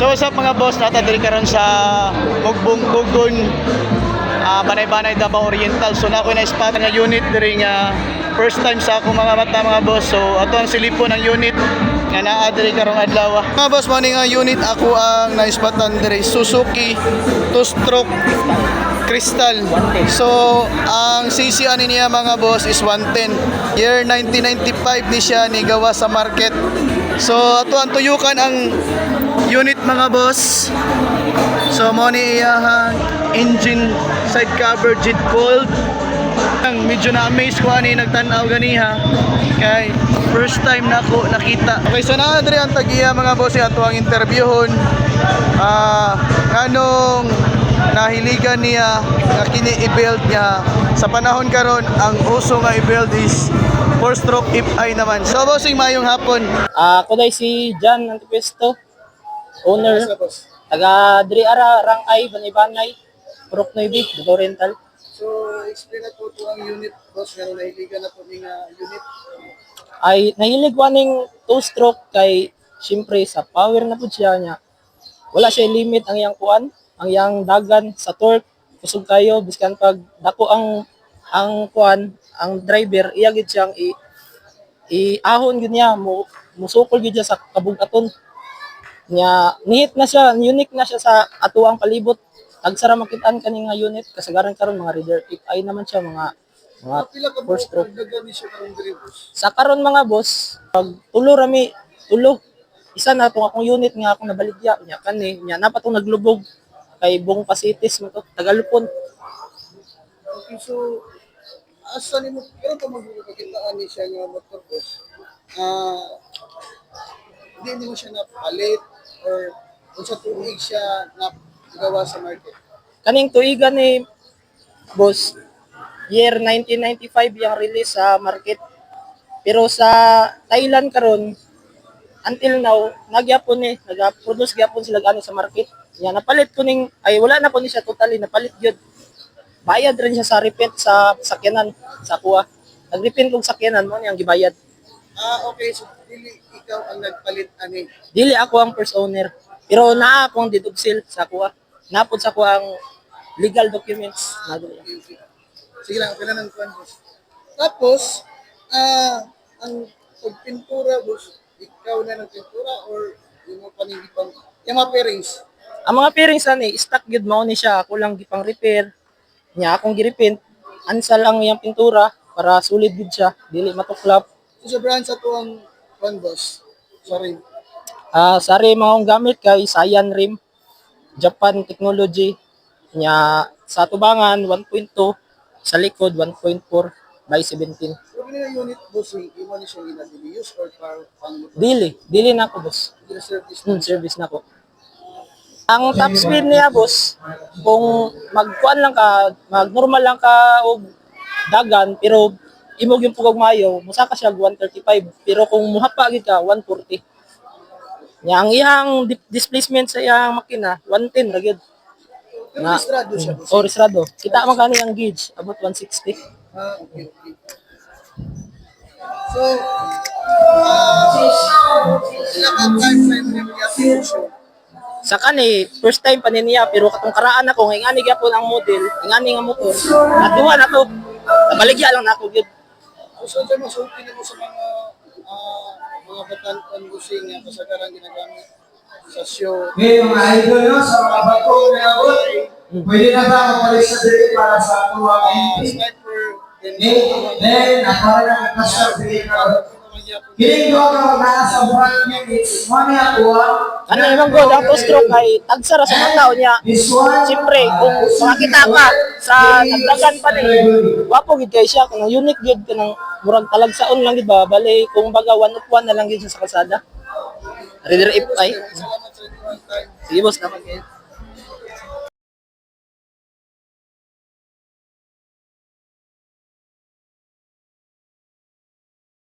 So what's up mga boss, nata diri karon sa Mugbong Kugon ah Banay-Banay Davao Oriental. So na ako na spot nga unit diri nga first time sa ako mga mata mga boss. So ato ang silipo ng unit nga naa diri karong adlaw. Mga boss, mo nga unit ako ang na-spotan diri Suzuki two-stroke Crystal. So, ang CC ani niya mga boss is 110. Year 1995 ni siya ni gawa sa market. So, ato ang tuyukan ang unit mga boss. So, mo ni iyahang engine side cover jet cold. Ang medyo na-amaze ko ani nagtanaw ganiha. Kay first time na ako nakita. Okay, so na diri ang tagiya mga boss ato ang interviewon. Ah, nganong nahiligan niya nga kini i-build niya sa panahon karon ang uso nga i-build is four stroke if I naman. So bossing mayong hapon. Ah, ako dai si John Antipesto, owner taga Diri Ara Rangay Banay-Banay, Purok Noybi, Davao Oriental. So explain na po to ang unit boss nga nahiligan na po ning unit. Ay nahilig waning two stroke kay syempre sa power na pud siya niya. Wala siya limit ang iyang kuan, ang iyang dagan sa torque. Kusog kayo biskan pag dako ang ang kuan, ang driver iya gid siyang i iahon gid niya mo musukol gid siya sa kabugaton. Nya nihit na siya, unique na siya sa atuang palibot. Tagsara makitaan kani nga unit kasagaran karon mga reader if ay naman siya mga mga four stroke. Sa karon mga boss, pag tulo rami, tulo. Isa na tong akong unit nga akong nabaligya nya kani nya na pa tong naglubog kay buong pasitis mo to Tagalupon. Okay, so asa ni mo pero pa magkakitaan ni siya nga motor boss. Ah hindi mo siya napalit or kung sa tuig siya na gawa sa market. Kaning tuigan ni boss year 1995 yung release sa market. Pero sa Thailand karon until now nagyapon ni nag-produce gyapon sila gani sa market. Ya napalit ko ning ay wala na po ni siya totally napalit gyud. Bayad rin siya sa repaint sa sakyanan sa kuha. Nag-repaint kong sakyanan mo niyang gibayad. Ah, okay. So, dili ikaw ang nagpalit ani. Dili ako ang first owner. Pero naa akong didugsil sa kuha. Napod sa kuha ang legal documents. Na doon. Sige lang, kailan ng kwan, boss. Tapos, ah, ang pagpintura, boss, ikaw na ng pintura or yung mga panigipang, yung mga pairings. Ang mga pairings ani stock gyud mao ni siya. Ako lang gipang repair. Nya akong gi-repaint. Ansa lang yung pintura para solid gid siya. Dili matuklap. So, sa brand sa to ang kwan, boss. Sorry. Ah, sari mga gamit kay Sayan Rim. Japan Technology. Nya sa tubangan 1.2 sa likod 1.4 by 17. So, ganun yung unit, boss, hindi mo ni siya ginadili-use or para pang. Dili, dili na ako boss. Gina-service Hmm, service na ko. Ang top speed niya, boss, kung magkuan lang ka, mag-normal lang ka o dagan, pero imog yung pugog mayo, musaka siya 135. Pero kung muhapa gid ka, 140. Nya ang iyang di- displacement sa iyang makina, 110 ra gyud. Na- registrado siya, boss. O restrado. Kita man kani ang gauge, abot 160. Ah, okay, okay. So, ah, ka? Sa kani, first time pa niya, pero katong karaan ako, nga ingani gyapon ang model, ingani nga motor. At na to, nabaligya lang na ako gyud. Gusto dyan masulti na mo sa mga ah, mga batantan busing nga kasagaran ginagamit sa show. Okay, mga idol no, sa mga bago na abot, pwede na ba mapalit sa dili para sa tuwang Ah, entry? sniper, then Okay, nakara na kasya dili ka. Kiling ko ka mga sa brand money ako ah. Ano naman go, dato stroke kay tagsara sa mga tao niya. Siyempre, kung makakita ka sa nagdagan pa ni, wapo gid kay siya, kung unique gid ka ng murag talag saon lang gid ba, bali kung baga one of one na lang gid sa kalsada. If ay. Sige boss, naman kayo.